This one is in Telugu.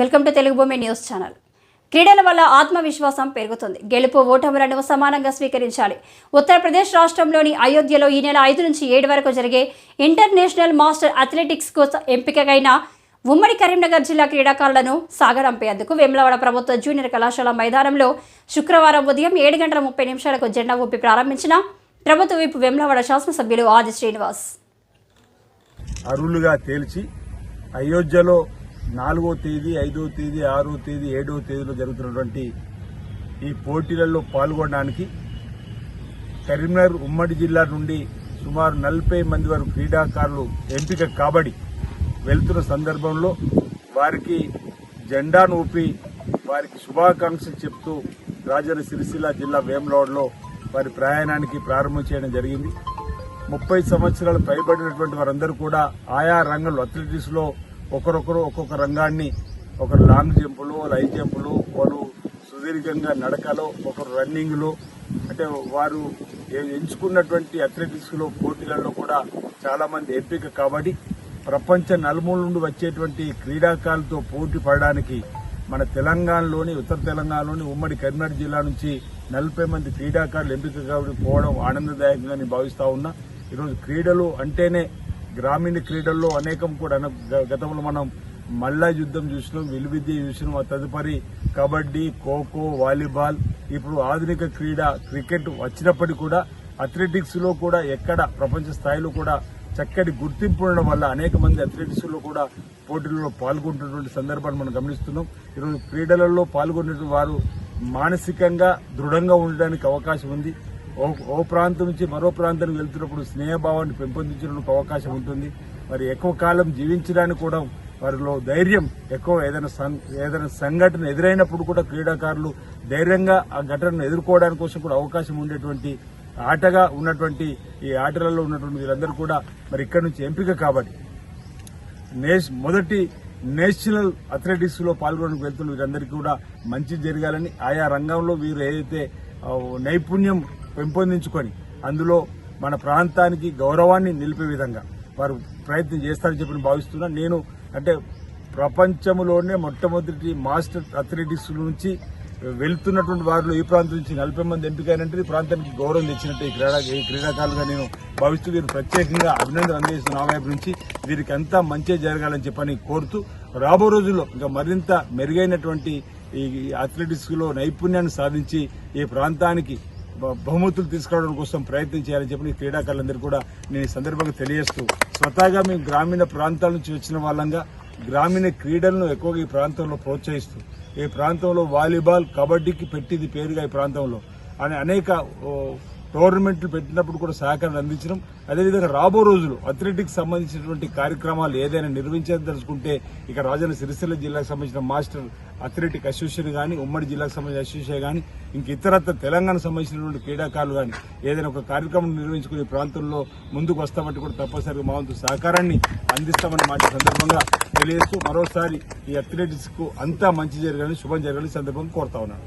వెల్కమ్ టు తెలుగు భూమి న్యూస్ ఛానల్. క్రీడల వల్ల ఆత్మవిశ్వాసం పెరుగుతుంది. గెలుపు ఓటములను సమానంగా స్వీకరించాలి. ఉత్తరప్రదేశ్ రాష్ట్రంలోని అయోధ్యలో ఈ నెల ఐదు నుంచి ఏడు వరకు జరిగే ఇంటర్నేషనల్ మాస్టర్ అథ్లెటిక్స్కు ఎంపికైన ఉమ్మడి కరీంనగర్ జిల్లా క్రీడాకారులను సాగరంపేందుకు వేములవాడ ప్రభుత్వ జూనియర్ కళాశాల మైదానంలో శుక్రవారం ఉదయం ఏడు గంటల ముప్పై నిమిషాలకు జెండా ఊపి ప్రారంభించిన ప్రభుత్వ వైపు వేములవాడ శాసనసభ్యులు ఆది శ్రీనివాస్. అరులుగా తేల్చి అయోధ్యలో నాలుగో తేదీ ఐదో తేదీ ఆరో తేదీ ఏడో తేదీలో జరుగుతున్నటువంటి ఈ పోటీలలో పాల్గొనడానికి కరీంనగర్ ఉమ్మడి జిల్లా నుండి సుమారు నలభై మంది వరకు క్రీడాకారులు ఎంపిక కాబడి వెళ్తున్న సందర్భంలో వారికి జెండాను ఊపి వారికి శుభాకాంక్షలు చెప్తూ రాజన్న సిరిసిల్ల జిల్లా వేములవాడలో వారి ప్రయాణానికి ప్రారంభం చేయడం జరిగింది. ముప్పై సంవత్సరాలు పైబడినటువంటి వారందరూ కూడా ఆయా రంగంలో అథ్లెటిక్స్లో ఒకరొకరు ఒక్కొక్క రంగాన్ని ఒకరు లాంగ్ జంపులు లైట్ జంపులు వాళ్ళు సుదీర్ఘంగా నడకలో ఒకరు రన్నింగ్లో అంటే వారు ఎంచుకున్నటువంటి అథ్లెటిక్స్లో పోటీలలో కూడా చాలా మంది ఎంపిక కాబట్టి ప్రపంచ నలుమూల నుండి వచ్చేటువంటి క్రీడాకారులతో పోటీ పడడానికి మన తెలంగాణలోని ఉత్తర తెలంగాణలోని ఉమ్మడి కరీంనగర్ జిల్లా నుంచి నలభై మంది క్రీడాకారులు ఎంపిక కాబట్టి పోవడం ఆనందదాయకంగా నేను భావిస్తా ఉన్నా. ఈరోజు క్రీడలు అంటేనే గ్రామీణ క్రీడల్లో అనేకం కూడా. గ- గతంలో మనం మల్లా యుద్ధం చూసినాం విలువిద్య చూసినాం ఆ తదుపరి కబడ్డీ ఖోఖో వాలీబాల్ ఇప్పుడు ఆధునిక క్రీడ క్రికెట్ వచ్చినప్పటికీ కూడా అథ్లెటిక్స్లో కూడా ఎక్కడ ప్రపంచ స్థాయిలో కూడా చక్కటి గుర్తింపు ఉండడం వల్ల అనేక మంది అథ్లెటిక్స్లో కూడా పోటీలలో పాల్గొంటున్నటువంటి సందర్భాన్ని మనం గమనిస్తున్నాం. ఈరోజు క్రీడలలో పాల్గొనే వారు మానసికంగా దృఢంగా ఉండడానికి అవకాశం ఉంది. ఓ ఓ ప్రాంతం నుంచి మరో ప్రాంతానికి వెళ్తున్నప్పుడు స్నేహభావాన్ని పెంపొందించడానికి అవకాశం ఉంటుంది. మరి ఎక్కువ కాలం జీవించడానికి కూడా వారిలో ధైర్యం ఎక్కువ ఏదైనా సం- ఏదైనా సంఘటన ఎదురైనప్పుడు కూడా క్రీడాకారులు ధైర్యంగా ఆ ఘటనను ఎదుర్కోవడానికి కోసం కూడా అవకాశం ఉండేటువంటి ఆటగా ఉన్నటువంటి ఈ ఆటలలో ఉన్నటువంటి వీరందరూ కూడా మరి ఇక్కడి నుంచి ఎంపిక కాబట్టి. నేష్ మొదటి నేషనల్ అథ్లెటిక్స్లో పాల్గొనడానికి వెళ్తున్న వీరందరికీ కూడా మంచి జరగాలని ఆయా రంగంలో వీరు ఏదైతే నైపుణ్యం పెంపొందించుకొని అందులో మన ప్రాంతానికి గౌరవాన్ని నిలిపే విధంగా వారు ప్రయత్నం చేస్తారని చెప్పి భావిస్తున్నా. నేను అంటే ప్రపంచంలోనే మొట్టమొదటి మాస్టర్ అథ్లెటిక్స్ నుంచి వెళ్తున్నటువంటి వారిలో ఈ ప్రాంతం నుంచి నలభై మంది ఎంపికైనంటే ఈ ప్రాంతానికి గౌరవం తెచ్చినట్టు ఈ క్రీడా ఈ క్రీడాకారులుగా నేను భావిస్తూ వీరు ప్రత్యేకంగా అభినందన అందిస్తున్న నా వైపు నుంచి వీరికి అంతా మంచి జరగాలని చెప్పని కోరుతూ రాబో రోజుల్లో ఇంకా మరింత మెరుగైనటువంటి ఈ అథ్లెటిక్స్లో నైపుణ్యాన్ని సాధించి ఈ ప్రాంతానికి బహుమతులు తీసుకురావడం కోసం ప్రయత్నం చేయాలని చెప్పి ఈ క్రీడాకారులందరూ కూడా నేను ఈ సందర్భంగా తెలియజేస్తూ స్వతహాగా మేము గ్రామీణ ప్రాంతాల నుంచి వచ్చిన వాళ్ళంగా గ్రామీణ క్రీడలను ఎక్కువగా ఈ ప్రాంతంలో ప్రోత్సహిస్తూ ఈ ప్రాంతంలో వాలీబాల్ కబడ్డీకి పెట్టింది పేరుగా ఈ ప్రాంతంలో. అని అనేక టోర్నమెంట్లు పెట్టినప్పుడు కూడా సహకారం అందించడం అదేవిధంగా రాబో రోజులు అథ్లెటిక్స్ సంబంధించినటువంటి కార్యక్రమాలు ఏదైనా నిర్వహించదలుచుకుంటే ఇక రాజన్న సిరిసిల్ల జిల్లాకు సంబంధించిన మాస్టర్ అథ్లెటిక్ అసోసియేషన్ కానీ ఉమ్మడి జిల్లాకు సంబంధించిన అసోసియేషన్ కానీ ఇంక ఇతరత్ర తెలంగాణకు సంబంధించినటువంటి క్రీడాకారులు కానీ ఏదైనా ఒక కార్యక్రమం నిర్వహించుకునే ప్రాంతంలో ముందుకు వస్తామంటే కూడా తప్పనిసరిగా మా వంతు సహకారాన్ని అందిస్తామని మాట సందర్భంగా తెలియజేస్తూ మరోసారి ఈ అథ్లెటిక్స్కు అంతా మంచి జరగాలని శుభం జరగాలని సందర్భంగా కోరుతా ఉన్నాను.